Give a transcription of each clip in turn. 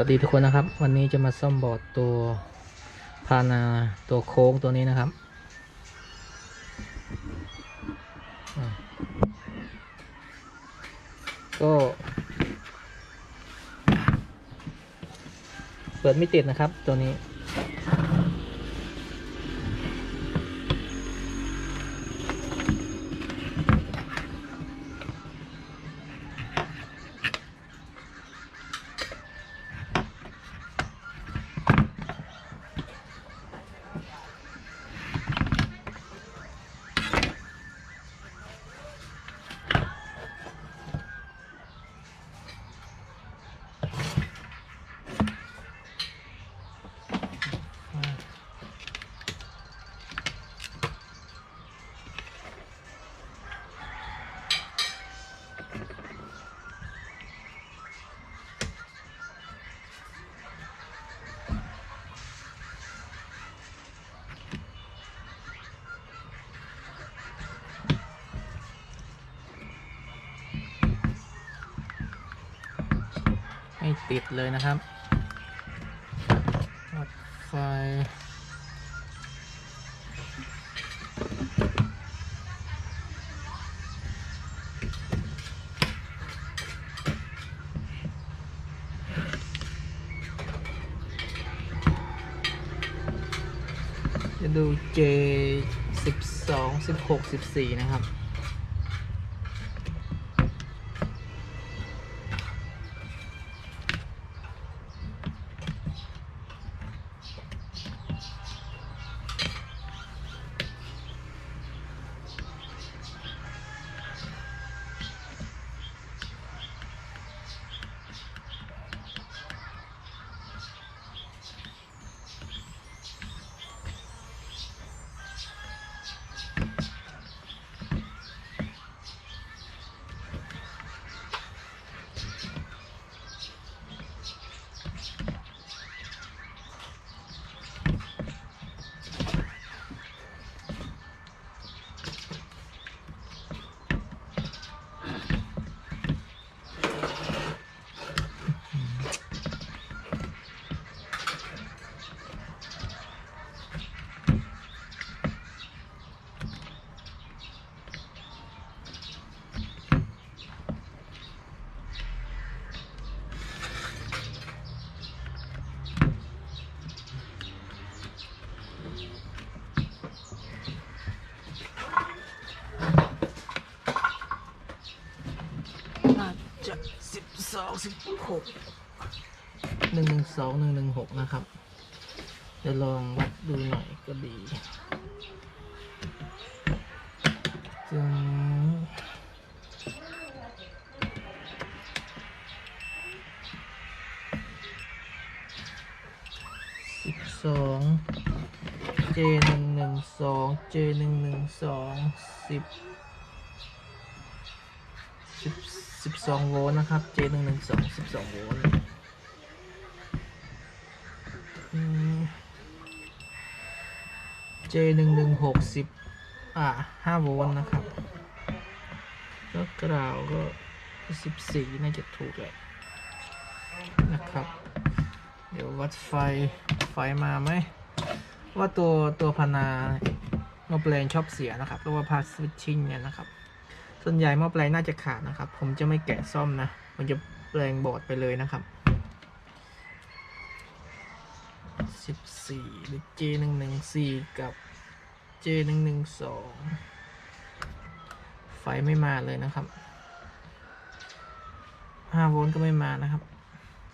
วัสดีทุกคนนะครับ วันนี้จะมาซ่อมบอร์ดตัวพานาตัวโค้งตัวนี้นะครับ ก็ เปิดไม่ติดนะครับตัวนี้ ติดเลยนะครับวัดไฟจะดู J สิบสองสิบหกสิบสี่นะครับ จะสิบสองสิบหกหนึ่งหนึ่งสองหนึ่งหนึ่งหกนะครับจะลองวัดดูหน่อยก็ดีจึงสิบสอง J หนึ่งหนึ่งสอง J หนึ่งหนึ่งสองสิบสิบ สิบสองโวลต์นะครับ J หนึ่งหนึ่งสองสิบสองโวลต์อืม J หนึ่งหนึ่งหกสิบอ่าห้าโวลต์นะครับแล้วกราวก็สิบสี่น่าจะถูกแหละนะครับ เดี๋ยววัดไฟ ไฟมาไหม ว่าตัวตัวพานาโมเปลนชอบเสียนะครับเพราะว่าพาสวิตชิ่งเนี่ยนะครับ ส่วนใหญ่หม้อแปลงน่าจะขาดนะครับ ผมจะไม่แกะซ่อมนะ ผมจะแปลงบอร์ดไปเลยนะครับ 14หรือ J 1 1 4 กับ J 1 1 2 ไฟไม่มาเลยนะครับ 5 โวลต์ก็ไม่มานะครับ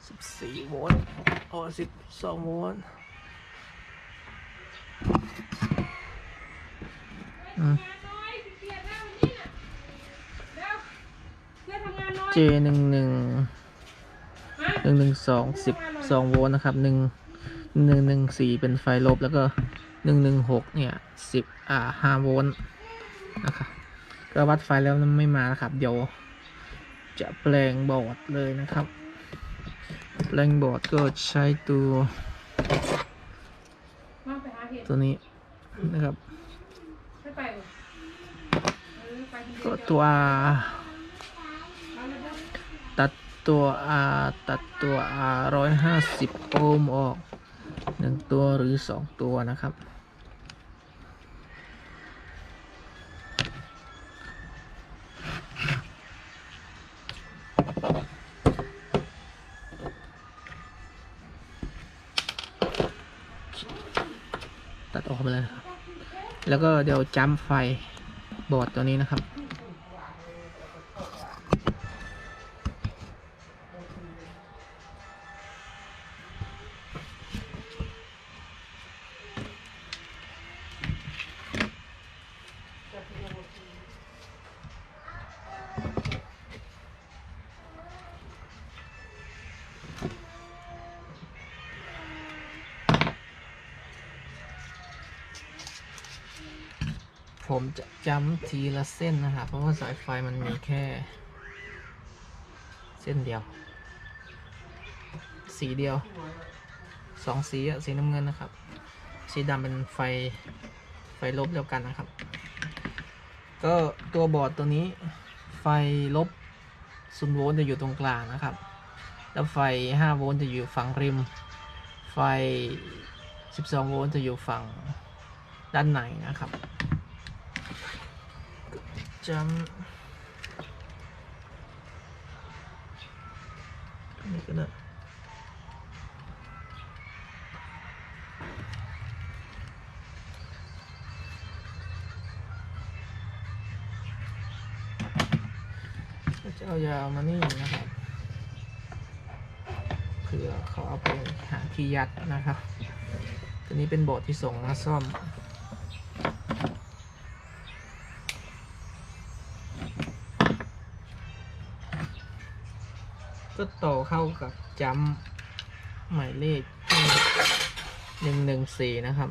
14 โวลต์โอ้12 โวลต์อืม J หนึ่งหนึ่งหนึ่งหนึ่งสองสิบสองโวลต์นะครับหนึ่งหนึ่งหนึ่งสี่เป็นไฟลบแล้วก็หนึ่งหนึ่งหกเนี่ยสิบอ่าห้าโวลต์นะครับก็วัดไฟแล้วมันไม่มานะครับ เดี๋ยวจะแปลงบอร์ดเลยนะครับ แปลงบอร์ดก็ใช้ตัว ตัวนี้นะครับ ก็ตัว ตัดตัว R ตัดตัว R ร้อยห้าสิบโอห์มออกหนึ่งตัวหรือสองตัวนะครับ ตัดออกไปเลยครับแล้วก็เดี๋ยวจัมไฟบอร์ดตัวนี้นะครับ ผมจะจำทีละเส้นนะครับ เพราะว่าสายไฟมันมีแค่ เส้นเดียว สีเดียวสองสีอะสีน้ำเงินนะครับ สีดำเป็นไฟไฟลบเดียวกันนะครับ ก็ตัวบอร์ดตัวนี้ ไฟลบศูนย์โวลต์จะอยู่ตรงกลางนะครับ แล้วไฟ 5 โวลต์จะอยู่ฝั่งริม ไฟ 12 โวลต์จะอยู่ฝั่งด้านในนะครับ จำนี่ก็ได้ก็จะเอายาวมานี่นะครับเผื่อเขาเอาไปหาที่ยัดนะครับตัวนี้เป็นโบทที่ส่งมาซ่อม ก็ต่อเข้ากับจัมป์หมายเลขหนึ่งหนึ่งสี่นะครับ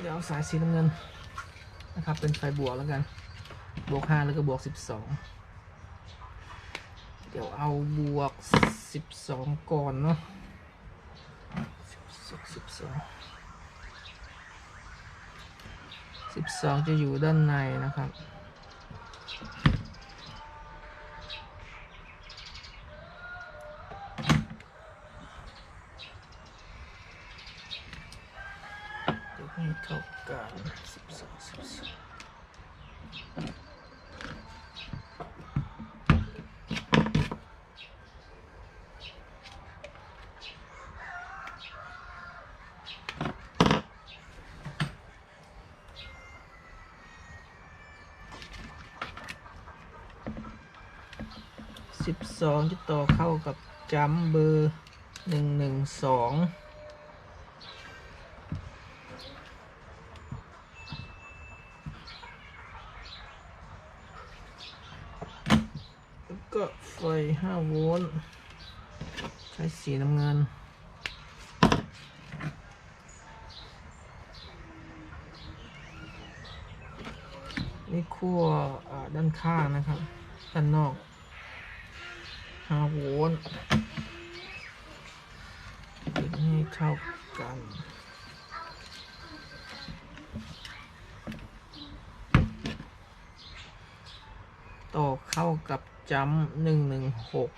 เดี๋ยวเอาสายสีน้ำเงินนะครับ เป็นไฟบวกแล้วกัน บวกห้าแล้วก็บวกสิบสองเดี๋ยวเอาบวกสิบสองก่อนเนาะสิบสองสิบสองจะอยู่ด้านในนะครับเดี๋ยวให้เท่ากันสิบสองสิบสอง สิบสองจะต่อเข้ากับจัมเบอร์หนึ่งหนึ่งสองแล้วก็ไฟห้าโวลต์ใช้สีน้ำเงินนี่ขั้วด้านข้างนะครับ ด้านนอก ห้าโวลต์ติดให้เท่ากันต่อเข้ากับจัมหนึ่งหนึ่งหก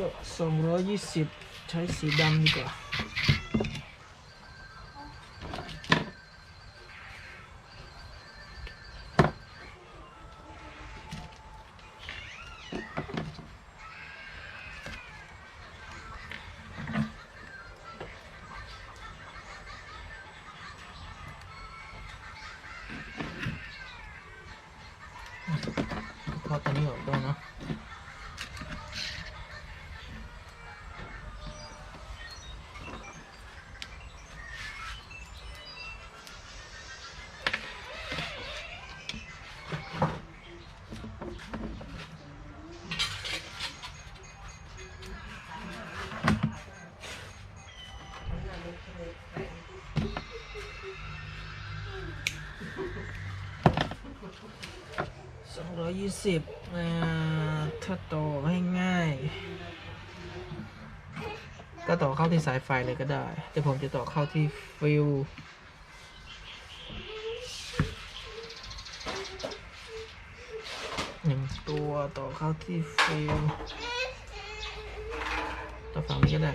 ก็สองร้อยยี่สิบใช้สีดำดีกว่า ยี่สิบอ่าถ้าต่อให้ง่ายก็ต่อเข้าที่สายไฟเลยก็ได้ แต่ผมจะต่อเข้าที่ฟิวหนึ่งตัวต่อเข้าที่ฟิวต่อฝั่งนี้ก็ได้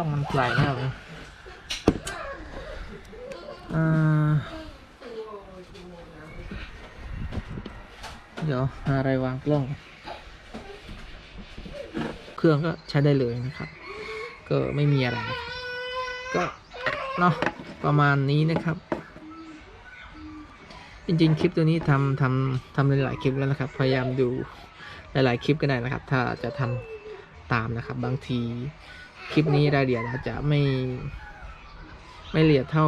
ล้องมันไกลมากเลยเดี๋ยวหาอะไรวางกล้อง เครื่องก็ใช้ได้เลยนะครับ ก็ไม่มีอะไร ก็เนาะประมาณนี้นะครับ จริงๆ คลิปตัวนี้ทำทำทำหลายๆคลิปแล้วนะครับ พยายามดูหลายๆคลิปก็ได้นะครับ ถ้าจะทำตามนะครับ บางที คลิปนี้รายละเอียดอาจจะไม่ไม่ละเอียดเท่า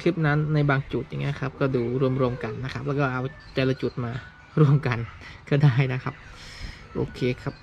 คลิปนั้นในบางจุดอย่างเงี้ยครับ ก็ดูรวมๆกันนะครับ แล้วก็เอาแต่ละจุดมารวมกันก็ได้นะครับ โอเคครับ